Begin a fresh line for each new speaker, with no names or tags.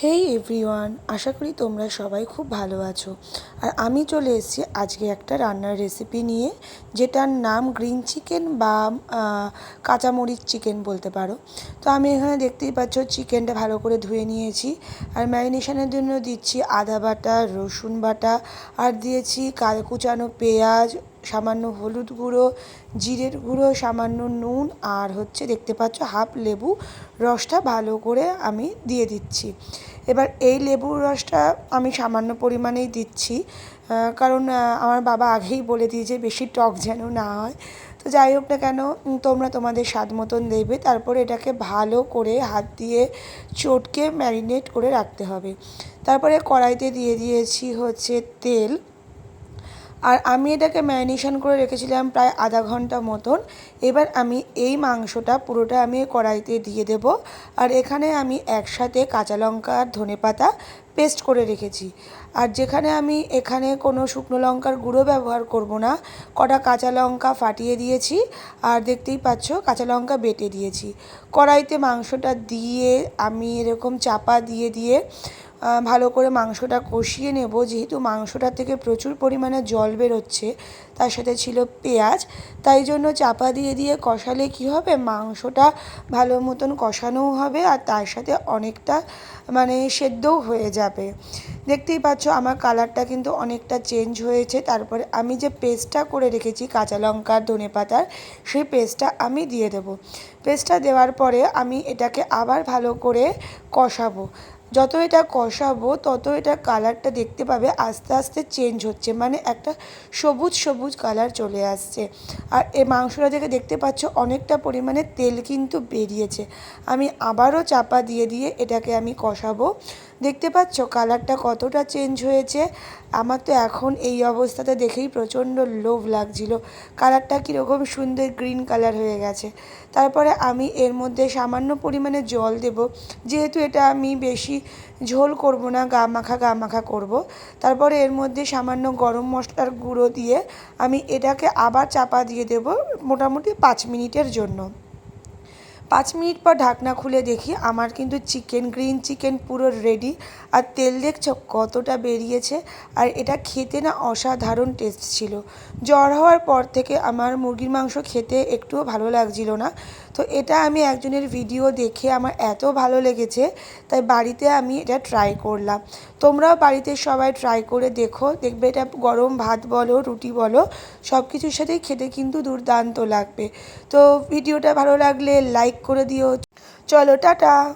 হেই everyone আশা করি তোমরা সবাই খুব ভালো আছো। আর আমি চলে এসেছি আজকে একটা রান্নার রেসিপি নিয়ে, যেটার নাম গ্রিন চিকেন বা কাঁচামরিচ চিকেন বলতে পারো। তো আমি এখানে দেখতেই পাচ্ছ চিকেনটা ভালো করে ধুয়ে নিয়েছি। আর ম্যারিনেশনের জন্য দিচ্ছি আদা বাটা, রসুন বাটা, আর দিয়েছি কাল কুচানো পেঁয়াজ সামান্য হলুদ গুঁড়ো, জিরের গুঁড়ো, সামান্য নুন আর হচ্ছে দেখতে পাচ্ছ হাফ লেবু রসটা ভালো করে আমি দিয়ে দিচ্ছি। এবার এই লেবুর রসটা আমি সামান্য পরিমাণেই দিচ্ছি কারণ আমার বাবা আগেই বলে দিয়েছে বেশি টক যেন না হয়। তো যাই হোক না কেন তোমরা তোমাদের স্বাদ মতন দেবে, তারপরে এটাকে ভালো করে হাত দিয়ে চটকে ম্যারিনেট করে রাখতে হবে। তারপরে কড়াইতে দিয়ে দিয়েছি হচ্ছে তেল। আর আমি এটাকে ম্যারিনেশন করে রেখেছিলাম প্রায় আধা ঘণ্টা মতন। এবার আমি এই মাংসটা পুরোটা আমি কড়াইতে দিয়ে দেব। আর এখানে আমি একসাথে কাঁচা লঙ্কা আর ধনে পাতা পেস্ট করে রেখেছি। আর যেখানে আমি এখানে কোনো শুকনো লঙ্কার গুঁড়ো ব্যবহার করব না, কটা কাঁচা লঙ্কা ফাটিয়ে দিয়েছি আর দেখতেই পাচ্ছ কাঁচা লঙ্কা বেটে দিয়েছি। কড়াইতে মাংসটা দিয়ে আমি এরকম চাপা দিয়ে দিয়ে ভালো করে মাংসটা কষিয়ে নেব। যেহেতু মাংসটা থেকে প্রচুর পরিমাণে জল বেরোচ্ছে, তার সাথে ছিল পেঁয়াজ। তাই জন্য চাপা দিয়ে দিয়ে কষালে কি হবে? মাংসটা ভালো মতন কষানোও হবে আর তার সাথে অনেকটা মানে সেদ্ধও হয়ে যাবে। দেখতেই পাচ্ছ আমার কালারটা কিন্তু অনেকটা চেঞ্জ হয়েছে। তারপরে আমি যে পেস্টটা করে রেখেছি, কাঁচা লঙ্কা ধনে পাতার, সেই পেস্টটা আমি দিয়ে দেবো। পেস্টটা দেওয়ার পরে আমি এটাকে আবার ভালো করে কষাবো। যত এটা কষাবো, তত এটা কালারটা দেখতে পাবে আস্তে আস্তে চেঞ্জ হচ্ছে। মানে একটা সবুজ সবুজ কালার চলে আসছে। আর এই মাংসটা থেকে দেখতে পাচ্ছ অনেকটা পরিমাণে তেল কিন্তু বেরিয়েছে। আমি আবারও চাপা দিয়ে দিয়ে এটাকে আমি কষাবো। দেখতে পাচ্ছ? কালারটা কতটা চেঞ্জ হয়েছে? আমার তো এখন এই অবস্থাতে দেখেই প্রচণ্ড লোভ লাগছিল। কালারটা কীরকম সুন্দর গ্রিন কালার হয়ে গেছে। তারপরে আমি এর মধ্যে সামান্য পরিমাণে জল দেব। যেহেতু এটা আমি বেশি ঝোল করব না, গা মাখা গা মাখা করব। তারপরে এর মধ্যে সামান্য গরম মশলার গুঁড়ো দিয়ে আমি এটাকে আবার চাপা দিয়ে দেব মোটামুটি পাঁচ মিনিটের জন্য। পাঁচ মিনিট পর ঢাকনা খুলে দেখি আমার কিন্তু চিকেন, গ্রিন চিকেন পুরো রেডি আর তেল দেখছ কতটা বেরিয়েছে আর এটা খেতে না অসাধারণ টেস্ট ছিল। জ্বর হওয়ার পর থেকে আমার মুরগির মাংস খেতে একটুও ভালো লাগছিল না। তো এটা আমি একজনের ভিডিও দেখে আমার এত ভালো লেগেছে, তাই বাড়িতে আমি এটা ট্রাই করলাম। তোমরাও বাড়িতে সবাই ট্রাই করে দেখো, দেখবে এটা গরম ভাত বলো, রুটি বলো সব কিছুর সাথেই খেতে কিন্তু দুর্দান্ত লাগবে। তো ভিডিওটা ভালো লাগলে লাইক করে দিও। চলো, টাটা!